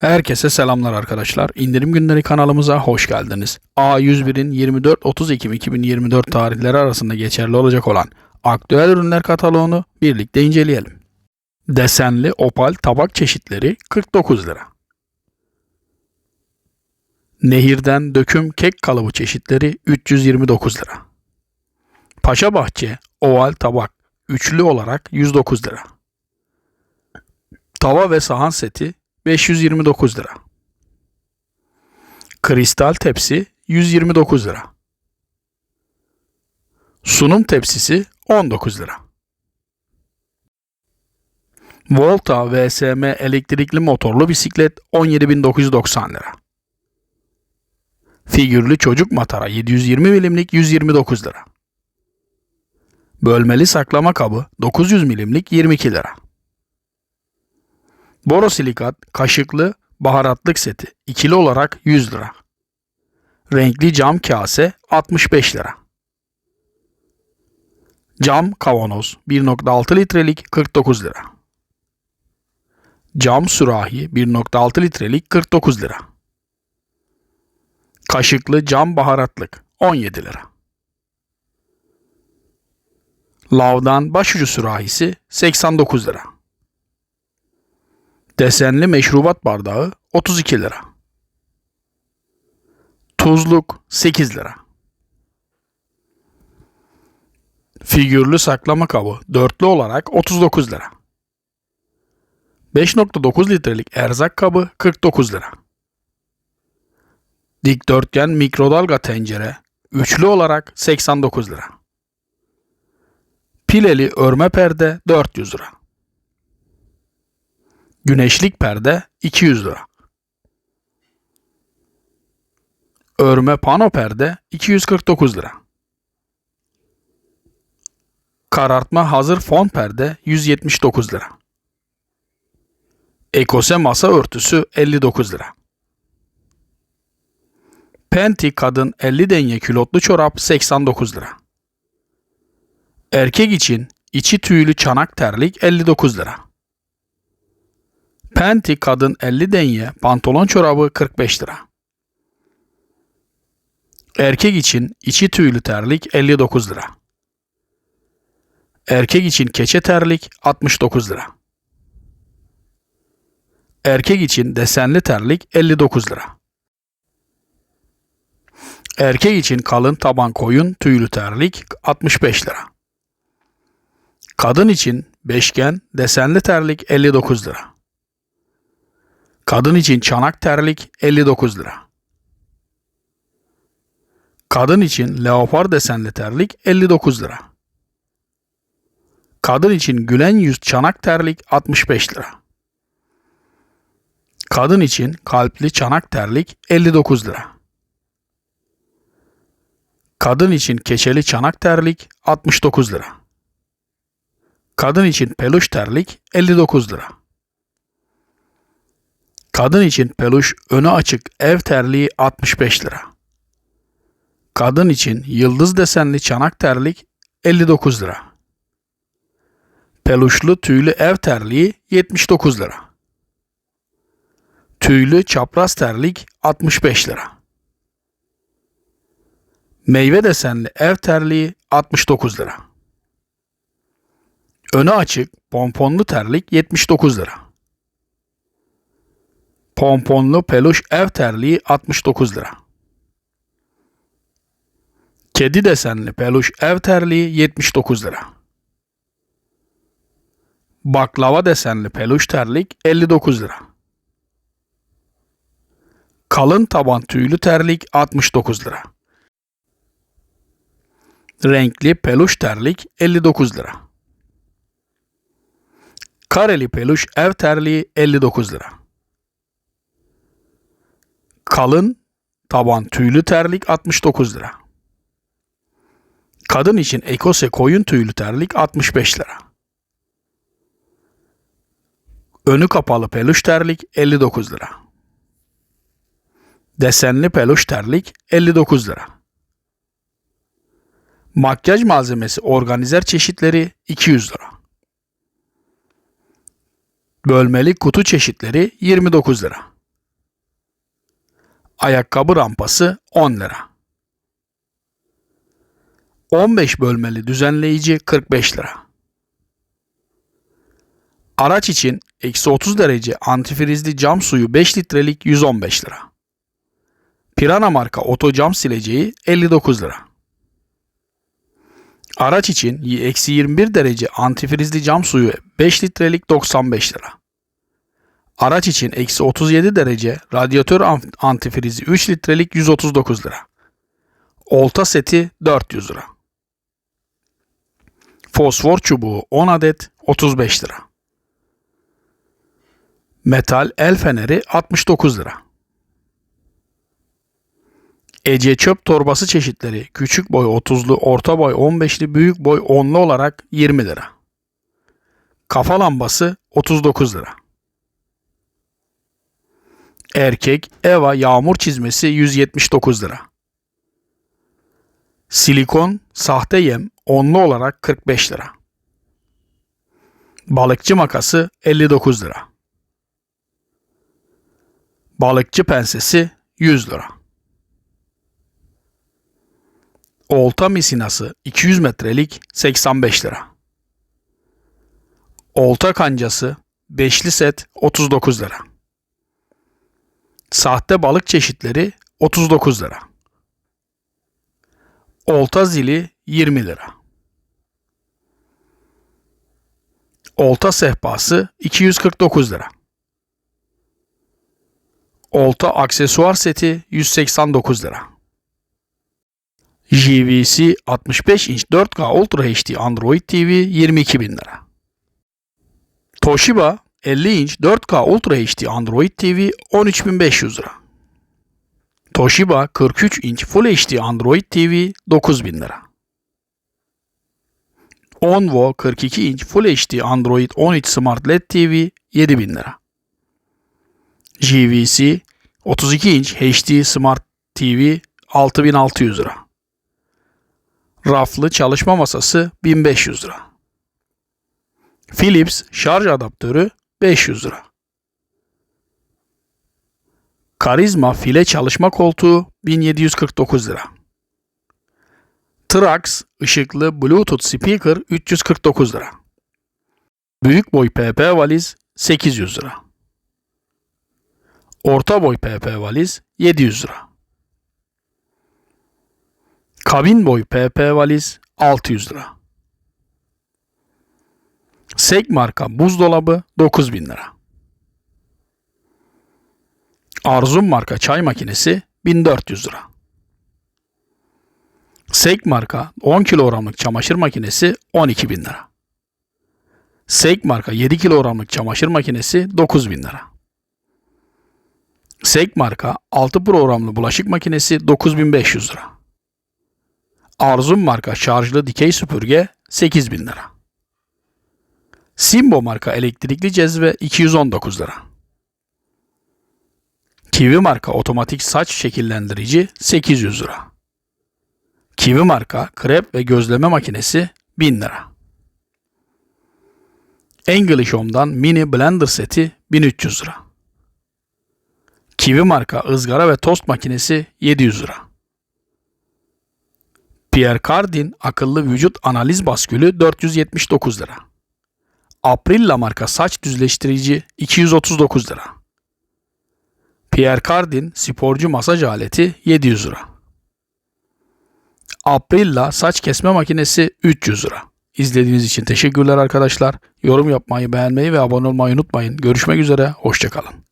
Herkese selamlar arkadaşlar. İndirim günleri kanalımıza hoş geldiniz. A101'in 24-30 Ekim 2024 tarihleri arasında geçerli olacak olan aktüel ürünler kataloğunu birlikte inceleyelim. Desenli opal tabak çeşitleri 49 lira. Nehirden döküm kek kalıbı çeşitleri 329 lira. Paşa Bahçe oval tabak üçlü olarak 109 lira. Tava ve sahan seti 529 lira. Kristal tepsi 129 lira. Sunum tepsisi 19 lira. Volta VSM elektrikli motorlu bisiklet 17.990 lira. Figürlü çocuk matara 720 milimlik 129 lira. Bölmeli saklama kabı 900 milimlik 22 lira. Borosilikat kaşıklı baharatlık seti ikili olarak 100 lira. Renkli cam kase 65 lira. Cam kavanoz 1.6 litrelik 49 lira. Cam sürahi 1.6 litrelik 49 lira. Kaşıklı cam baharatlık 17 lira. Lavdan başucu sürahisi 89 lira. Desenli meşrubat bardağı 32 lira. Tuzluk 8 lira. Figürlü saklama kabı dörtlü olarak 39 lira. 5.9 litrelik erzak kabı 49 lira. Dikdörtgen mikrodalga tencere üçlü olarak 89 lira. Pileli örme perde 400 lira. Güneşlik perde 200 lira. Örme pano perde 249 lira. Karartma hazır fon perde 179 lira. Ekose masa örtüsü 59 lira. Penti kadın 50 denye külotlu çorap 89 lira. Erkek için içi tüylü çanak terlik 59 lira. Penti kadın 50 denye pantolon çorabı 45 lira. Erkek için içi tüylü terlik 59 lira. Erkek için keçe terlik 69 lira. Erkek için desenli terlik 59 lira. Erkek için kalın taban koyun tüylü terlik 65 lira. Kadın için beşgen desenli terlik 59 lira. Kadın için çanak terlik 59 lira. Kadın için leopar desenli terlik 59 lira. Kadın için gülen yüz çanak terlik 65 lira. Kadın için kalpli çanak terlik 59 lira. Kadın için keçeli çanak terlik 69 lira. Kadın için peluş terlik 59 lira. Kadın için peluş önü açık ev terliği 65 lira. Kadın için yıldız desenli çanak terlik 59 lira. Peluşlu tüylü ev terliği 79 lira. Tüylü çapraz terlik 65 lira. Meyve desenli ev terliği 69 lira. Önü açık pomponlu terlik 79 lira. Pomponlu peluş ev terliği 69 lira. Kedi desenli peluş ev terliği 79 lira. Baklava desenli peluş terlik 59 lira. Kalın taban tüylü terlik 69 lira. Renkli peluş terlik 59 lira. Kareli peluş ev terliği 59 lira. Kalın taban tüylü terlik 69 lira. Kadın için ekose koyun tüylü terlik 65 lira. Önü kapalı peluş terlik 59 lira. Desenli peluş terlik 59 lira. Makyaj malzemesi organizer çeşitleri 200 lira. Bölmeli kutu çeşitleri 29 lira. Ayakkabı rampası 10 lira. 15 bölmeli düzenleyici 45 lira. Araç için eksi 30 derece antifrizli cam suyu 5 litrelik 115 lira. Pirana marka oto cam sileceği 59 lira. Araç için eksi 21 derece antifrizli cam suyu 5 litrelik 95 lira. Araç için eksi 37 derece radyatör an- antifrizi 3 litrelik 139 lira. Olta seti 400 lira. Fosfor çubuğu 10 adet 35 lira. Metal el feneri 69 lira. Ece çöp torbası çeşitleri küçük boy 30'lu, orta boy 15'li, büyük boy 10'lu olarak 20 lira. Kafa lambası 39 lira. Erkek Eva yağmur çizmesi 179 lira. Silikon sahte yem 10'lu olarak 45 lira. Balıkçı makası 59 lira. Balıkçı pensesi 100 lira. Olta misinası 200 metrelik 85 lira. Olta kancası beşli set 39 lira. Sahte balık çeşitleri 39 lira. Olta zili 20 lira. Olta sehpası 249 lira. Olta aksesuar seti 189 lira. JVC 65 inç 4K Ultra HD Android TV 22 bin lira. Toshiba 50 inç 4K Ultra HD Android TV 13.500 lira. Toshiba 43 inç Full HD Android TV 9000 lira. Onvo 42 inç Full HD Android 13 Smart LED TV 7000 lira. JVC 32 inç HD Smart TV 6600 lira. Raflı çalışma masası 1500 lira. Philips şarj adaptörü 500 lira. Karizma file çalışma koltuğu 1749 lira. Trax ışıklı Bluetooth speaker 349 lira. Büyük boy PP valiz 800 lira. Orta boy PP valiz 700 lira. Kabin boy PP valiz 600 lira. Sek marka buzdolabı 9000 lira. Arzum marka çay makinesi 1400 lira. Sek marka 10 kilogramlık çamaşır makinesi 12 bin lira. Sek marka 7 kilogramlık çamaşır makinesi 9 bin lira. Sek marka 6 programlı bulaşık makinesi 9500 lira. Arzum marka şarjlı dikey süpürge 8000 lira. Simbo marka elektrikli cezve 219 lira. Kiwi marka otomatik saç şekillendirici 800 lira. Kiwi marka krep ve gözleme makinesi 1000 lira. English Home'dan mini blender seti 1300 lira. Kiwi marka ızgara ve tost makinesi 700 lira. Pierre Cardin akıllı vücut analiz baskülü 479 lira. Aprilla marka saç düzleştirici 239 lira. Pierre Cardin sporcu masaj aleti 700 lira. Aprilla saç kesme makinesi 300 lira. İzlediğiniz için teşekkürler arkadaşlar. Yorum yapmayı, beğenmeyi ve abone olmayı unutmayın. Görüşmek üzere, hoşçakalın.